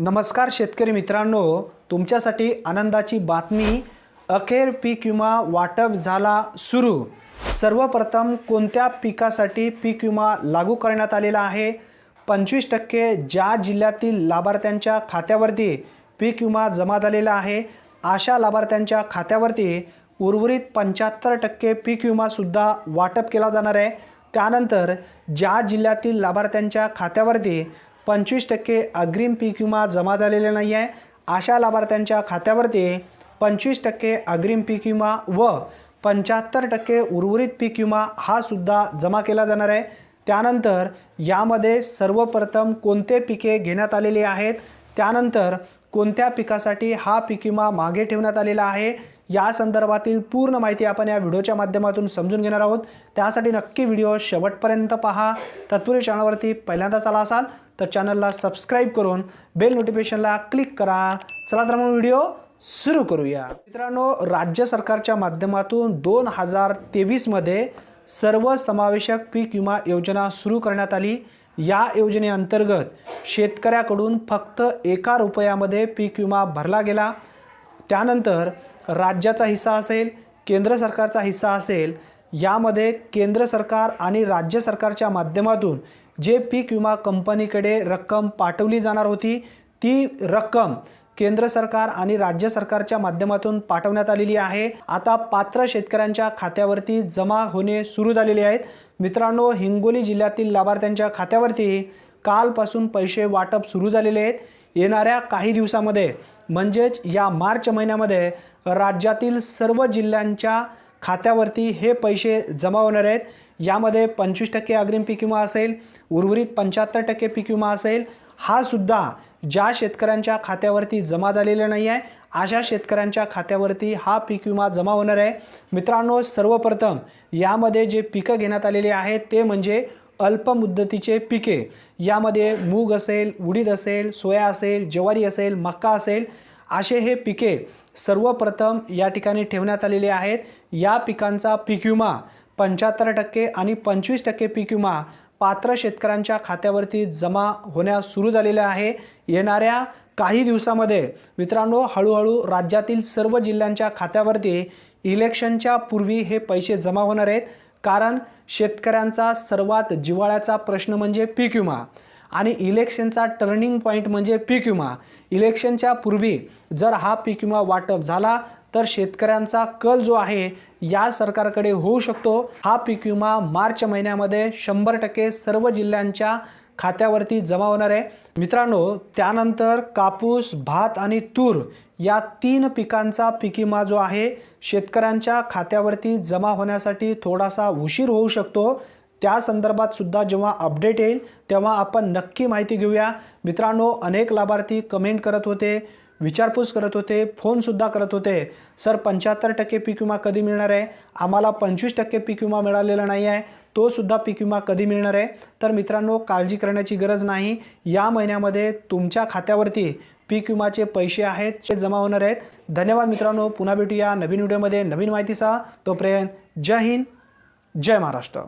नमस्कार शेतकरी मित्रांनो तुमच्यासाठी आनंदाची बातमी अखेर पीक विमा वाटप झाला सुरू. सर्वप्रथम कोणत्या पिकासाठी पीक विमा लागू करण्यात आलेला आहे? पंचवीस टक्के ज्या जिल्ह्यातील लाभार्थ्यांच्या खात्यावरती पीक विमा जमा झालेला आहे अशा लाभार्थ्यांच्या खात्यावरती उर्वरित पंच्याहत्तर टक्के पीक विमासुद्धा वाटप केला जाणार आहे. त्यानंतर ज्या जिल्ह्यातील लाभार्थ्यांच्या खात्यावरती पंचवीस टक्के अग्रिम पीक विमा जमा झालेला नाही आहे. अशा लाभार्थ्यांच्या खात्यावरती पंचवीस टक्के अग्रिम पीक विमा व पंच्याहत्तर टक्के उर्वरित पीक विमा हा सुद्धा जमा केला जाणार आहे. त्यानंतर यामध्ये सर्वप्रथम कोणते पिके घेण्यात आलेली आहेत? त्यानंतर कोणत्या पिकासाठी हा पीक विमा मागे ठेवण्यात आलेला आहे? या संदर्भातील पूर्ण माहिती आपण या व्हिडिओच्या माध्यमातून समजून घेणार आहोत. त्यासाठी नक्की व्हिडिओ शेवटपर्यंत पहा. तत्पूर्वी चॅनलवरती पहिल्यांदाच आला असाल तर चॅनलला सबस्क्राईब करून बेल नोटिफिकेशनला क्लिक करा. चला तर मग व्हिडिओ सुरू करूया. मित्रांनो राज्य सरकारच्या माध्यमातून दोन हजार तेवीसमध्ये सर्व समावेशक पीक विमा योजना सुरू करण्यात आली. या योजनेअंतर्गत शेतकऱ्याकडून फक्त एका रुपयामध्ये पीक विमा भरला गेला. त्यानंतर राज्याचा हिस्सा असेल केंद्र सरकारचा हिस्सा असेल यामध्ये केंद्र सरकार आणि राज्य सरकारच्या माध्यमातून जे पीक विमा कंपनीकडे रक्कम पाठवली जाणार होती ती रक्कम केंद्र सरकार आणि राज्य सरकारच्या माध्यमातून पाठवण्यात आलेली आहे. आता पात्र शेतकऱ्यांच्या खात्यावरती जमा होणे सुरू झालेले आहेत. मित्रांनो हिंगोली जिल्ह्यातील लाभार्थ्यांच्या खात्यावरती कालपासून पैसे वाटप सुरू झालेले आहेत. येणाऱ्या काही दिवसामध्ये म्हणजेच या मार्च महिन्यामध्ये राज्यातील सर्व जिल्ह्यांच्या खात्यावरती हे पैसे जमा होणार आहेत. यामध्ये पंचवीस टक्के अग्रिम पीक विमा असेल उर्वरित पंच्याहत्तर टक्के पीक विमा असेल हा सुद्धा ज्या शेतकऱ्यांच्या खात्यावरती जमा झालेला नाही आहे अशा शेतकऱ्यांच्या खात्यावरती हा पीक विमा जमा होणार आहे. मित्रांनो सर्वप्रथम यामध्ये जे पिकं घेण्यात आलेली आहेत ते म्हणजे अल्पमुदतीचे पिके. यामध्ये मूग असेल उडीद असेल सोया असेल ज्वारी असेल मक्का असेल असे हे पिके सर्वप्रथम या ठिकाणी ठेवण्यात आलेले आहेत. या पिकांचा पीक विमा पंच्याहत्तर टक्के आणि पंचवीस टक्के पीक विमा पात्र शेतकऱ्यांच्या खात्यावरती जमा होण्यास सुरू झालेल्या आहे. येणाऱ्या काही दिवसामध्ये मित्रांनो हळूहळू राज्यातील सर्व जिल्ह्यांच्या खात्यावरती इलेक्शनच्या पूर्वी हे पैसे जमा होणार आहेत. कारण शेतकऱ्यांचा सर्वात जिव्हाळ्याचा प्रश्न म्हणजे पीक विमा आणि इलेक्शनचा टर्निंग पॉईंट म्हणजे पीक विमा. इलेक्शनच्या पूर्वी जर हा पीक विमा वाटप झाला तर शेतकऱ्यांचा कल जो आहे या सरकारकडे होऊ शकतो. हा पीक विमा मार्च महिन्यामध्ये शंभर टक्के सर्व जिल्ह्यांच्या खात्यावरती जमा होणार आहे. मित्रांनो त्यानंतर कापूस भात आणि तूर या तीन पिकांचा पीक विमा जो आहे शेतकऱ्यांच्या खात्यावरती जमा होण्यासाठी थोडासा उशीर होऊ शकतो. त्या संदर्भात सुद्धा जेव्हा अपडेट येईल तेव्हा आपण नक्की माहिती घेऊया. मित्रांनो अनेक लाभार्थी कमेंट करत होते. विचारपूस करत होते फोनसुद्धा करत होते. सर पंच्याहत्तर टक्के पीक विमा कधी मिळणार आहे? आम्हाला पंचवीस टक्के पीक विमा मिळालेला नाही आहे. तोसुद्धा पीक विमा कधी मिळणार आहे? तर मित्रांनो काळजी करण्याची गरज नाही. या महिन्यामध्ये तुमच्या खात्यावरती पीक विमाचे पैसे आहेत ते जमा होणार आहेत. धन्यवाद मित्रांनो. पुन्हा भेटूया नवीन व्हिडिओमध्ये. नवीन माहितीचा तोपर्यंत जय हिंद जय महाराष्ट्र.